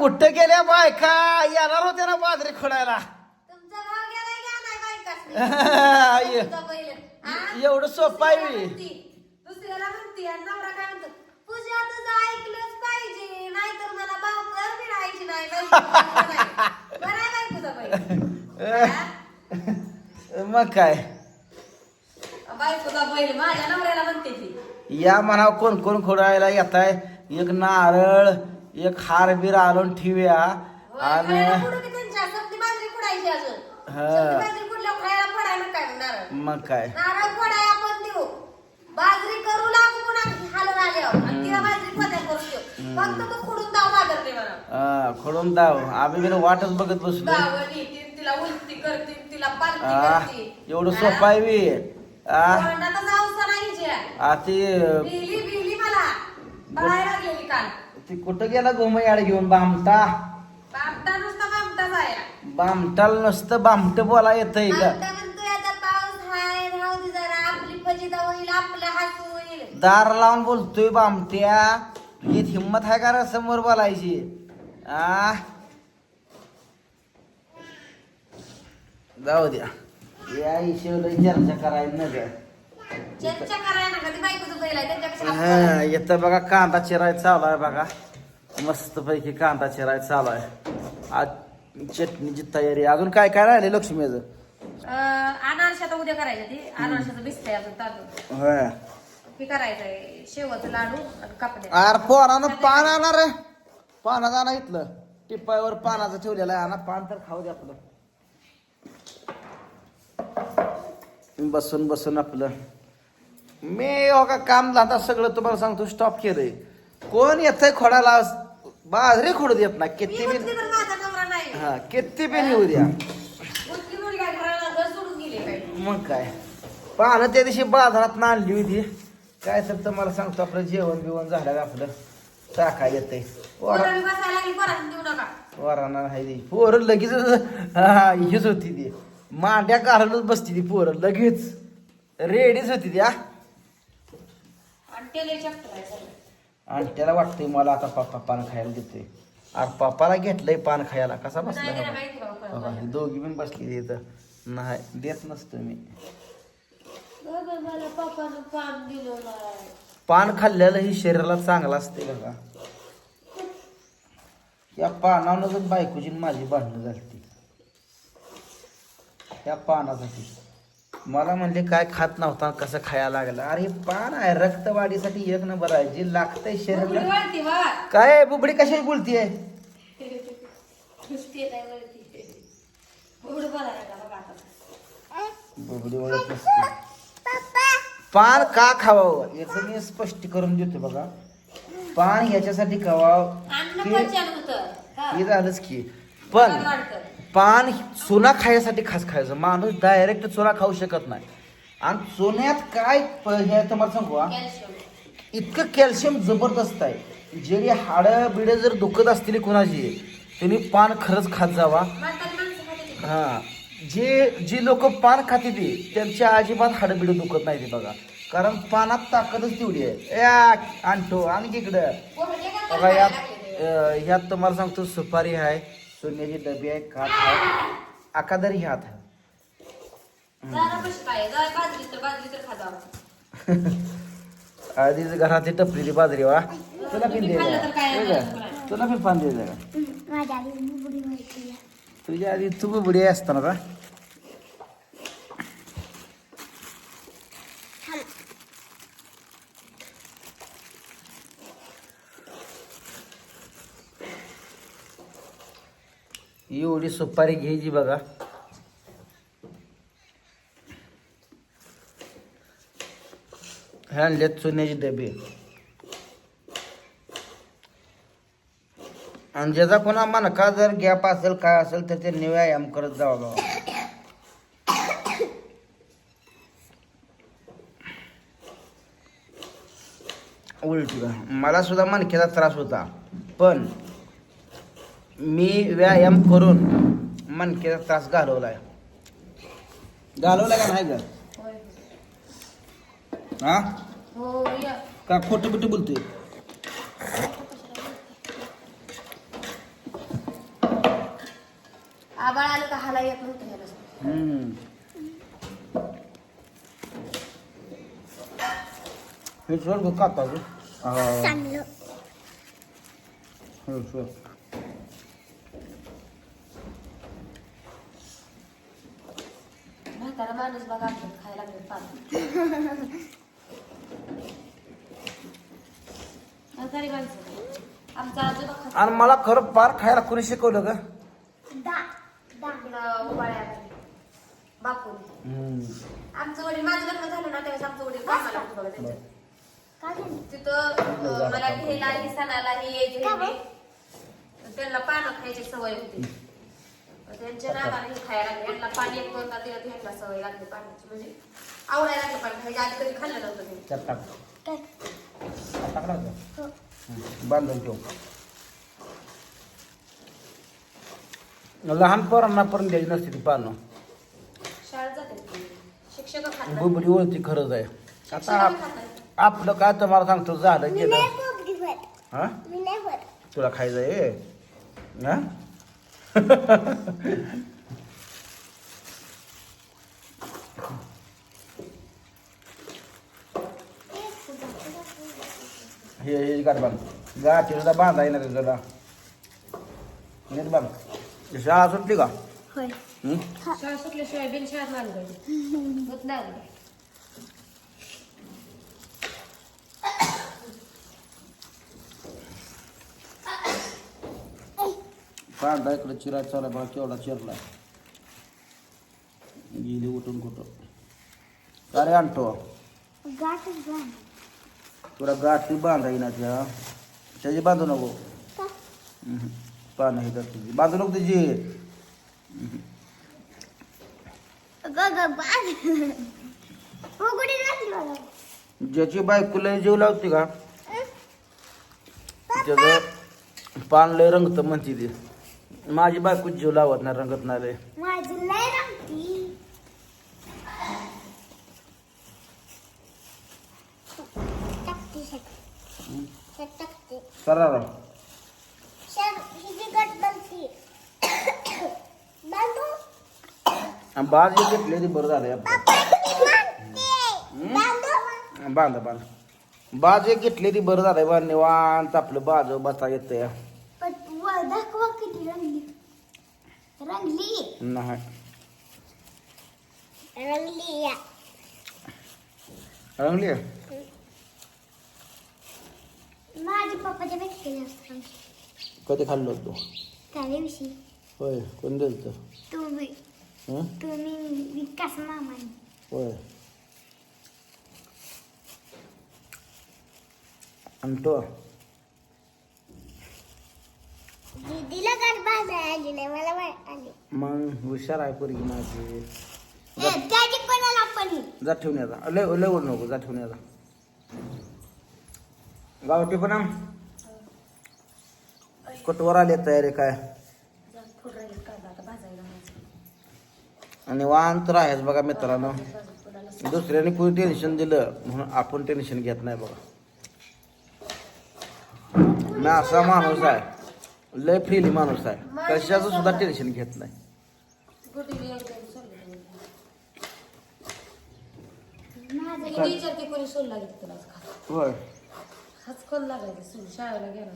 कुठं गेल्या बायका येणार होत्या ना बाजरी खोडायला तुमचा भाव गेलाय का नाही बायकासनी? तुमचा बैल. हा? एवढं सोपं आहे दुसऱ्याला बी. म्हणती, दुसऱ्याला म्हणती आणि नवरा काय म्हणतो पूजा तुझं ऐकलंच पाहिजे नाहीतर मला भावकर मिळायची नाही बायको नाही. बरं आहे बायकोचा बैल. हा? मग काय बायकोचा बैल माझ्या नवऱ्याला म्हणते ती या म्हणाव कोण कोण खोडायला येत आहे एक नारळ एक हार बीर आणून ठेवूया आणि हा. मग काय खुडून दाव हा, आम्ही बिन वाटच बघत बसलो एवढं सोपं आहे हिची. आ, ती ती कुठं गेला गोमयाड घेऊन? बामटा. बामटा नुसता बामटाल नुसतं बामट बोला येतंय का बामटा म्हणतोय आता पाऊस हाय राहू दे जरा. आपली फजिता होईल आपलं हसू होईल दार लावून बोलतोय बामट्या. हीच हिंमत आहे का रे समोर बोलायची? आ? जाऊ द्या. या हिशोबाला चर्चा करायला न ग चर्चा करायला ना कधी त्याच्यापेक्षा हा बघा कांदा चिराय चालू आहे बघा. मस्त पैकी कांदा चिराय चालू आहे. आज चटणीची तयारी. अजून काय काय राहिले लक्ष्मीचं? अनारशात उद्या करायचं ती. अनारशाचं बिस्तय अजून तांदूळ. होय. हे करायचंय. शेवचं लाडू आणि कापड्या अरे पोरानं पान आणणार रे. पानाचं आणा इथलं. टिप्पावर पानाचं ठेवलेलं आहे. आणा पान तर खाऊ दे आपलं. बसून बसून आपलं. मी हो का काम धंदा सगळं तुम्हाला सांगतो स्टॉप केलंय. कोण येतंय खोडाला बाजरी खोडू देत ना किती बी नाही. हा किती बी येऊ द्या. मग काय? पानं त्या दिवशी बाजारात आणली होती. काय तर तुम्हाला सांगतो आपलं जेवण बिवण झालं का आपलं? टाकाय येतंय. वराना ती. पोरं लगेच हा, हीच होती ती. मांड्या काढूनच बसती ती पोरं लगेच. रेडीच होती ती हा. आणि त्याला वाटतंय मला आता पप्पा पान खायला देतोय. अरे पप्पाला घेतलंय पान खायला. कसा बसला दोघी पण बसली इथं. नाही देत नसतो मी. पान दिलं नाही. पान खाल्लेलं ही शरीराला चांगलं असते बघा. या पानावरच बायकोची माझी भांडणं झाली या पानासाठी. मला म्हणले काय खात नव्हता कसं खायला लागलं अरे पान आहे रक्तवाढीसाठी एक नंबर आहे जे लागतंय बा. काय बुबडी कशाची बोलतीये. बुबडी ओळख पान का खावावं याचं मी स्पष्ट करून देतो बघा पान याच्यासाठी खावावं. हा. झालंच की पण. पान चुना खायसाठी खास खायचं. माणूस डायरेक्ट चुना खाऊ शकत नाही. आणि चुन्यात काय हे तुम्हाला सांगू हा? इतकं कॅल्शियम जबरदस्त आहे. जरी हाडं बिडं जर दुखत असतील कुणाची त्यांनी पान खरंच खात जावा. हा. जे जी लोक पान खाते ती त्यांच्या अजिबात हाडं बिडं दुखत नाही ते बघा. कारण पानात ताकदच तेवढी आहे. या आणतो आणखी इकडं. जे बघा यात लागले ते. अं, ह्यात तुम्हाला सांगतो सुपारी आहे सोन्याची डबी आहे काठ आहे. अकादरी आहे. तर खा जावा. आधीच घरातली टपलेली बाजरी वा. तुला पिन दे खाल्लं तर काय तुला पण पान दे आहे. तुझ्या आधी तू बुडी असताना का? एवढी सुपारी घ्यायची बघा. आणल्यात चुन्याची डबे. आणि ज्याचा कोणा मनका जर गॅप असेल काय असेल तर ते व्यायाम करत जावं बाबा. उलट मला सुद्धा मणक्याचा त्रास होता. पण मी व्यायाम करून मणक्याचा त्रास घालवलाय घालवलाय का नाही ग होय. हा हो. का खोटं बिटं बोलतोय आबाळ आलं का हाला येत नव्हतं. हे सोड गं काका गं. हा. म्हातारा माणूस बघा आपलं खायला लागले माणसं आमचा आजोबा खात आणि मला खरं पार खायला कोणी शिकवलं का उबाळ्या बापू आमचं वडील माझं लग्न झालं ना त्यावेळेस आमचं वडील कामाला होतं बघा तिथं अं, मला घ्यायला ही सणाला ही यायचे. त्यांना पानं खायची सवय होती त्यांच्या नावाने हे खायला लागले. यांना पाणी एक दोनदा दिलं घ्यायला सवय लागली पाण्याची. म्हणजे आवडायला लागलं पाणी. खायच्या आधी कधी खाल्लं नव्हतं ते त्यात टाक. काय? टाकला का हो. हम्म. बांधून ठेव लहान पोरांना पण द्यायची नसते ती पानं. शाळेत जाते ते. शिक्षक खातात बुबडी वळती खरंच आहे. आता आप- आपलं काय तुम्हाला सांगतो झालं मी गेलं नाही पोपटी होत हा? मी नाही होत तुला खायचं आहे? हा? हे हे गाठ बांध गाठी सुद्धा बांधा येणार तुला नीट बांध शाळा सुटली का? होय. हं? शाळा सुटल्याशिवाय बिन शाळेत पाहिजे होत नाही आलं पाहिजे. कांदा इकडे चिरा चाला बघा केवढा चिरला गेली उठून कुठं अरे आणतो गाठच बांध तुला गाठी बांधा येणार त्या त्याची बांधू नको का हम्म. पानं हे तुझी बांधू नको त्याची ग ग बांध उघडी घातली मला ज्याची बायको लय जीव लावते का हं? त्याचं पान लय रंगत म्हणते ती माझी बायको जीव लावत नाही रंगत नाही लय. माझी लय रंगती. टाकते शेत शेत टाकते करा शेत हिची गट बनती. बांधू. आणि बाज घेतले ती बरं झालं. बांधू. बांधा बाज एक घेतली ती बरं झालं बा निवांत आपलं बाज बसा येतं दाखवा. किती रंगली. रंगली. नाही. रंगली या रंगली माझ्या पप्पाच्या पेक्षा जास्त रंगली कधी खाल्लं तू? त्या दिवशी. होय कोण दिलं तर तुम्ही? तुम्ही विकास मामाने. होय. आणि तो? आली नाही मला वाट आली. मग हुशार आहे पोरगी माझी. ए, त्याची कोणाला पण? जा ठेवून याचा लय लय ओढ नको जा ठेवून याचा गावठी पण आम कटवर आले तयारी काय. आणि वांत राहायचं बघा मित्रांनो. दुसऱ्याने कोणी टेन्शन दिलं म्हणून आपण टेन्शन घेत नाही बघा. मी असा माणूस आहे. लय फ्रीली माणूस आहे. कशाचं सुद्धा टेन्शन घेत नाही. होय. हाच कोण लागायचं? शाळेला गेला.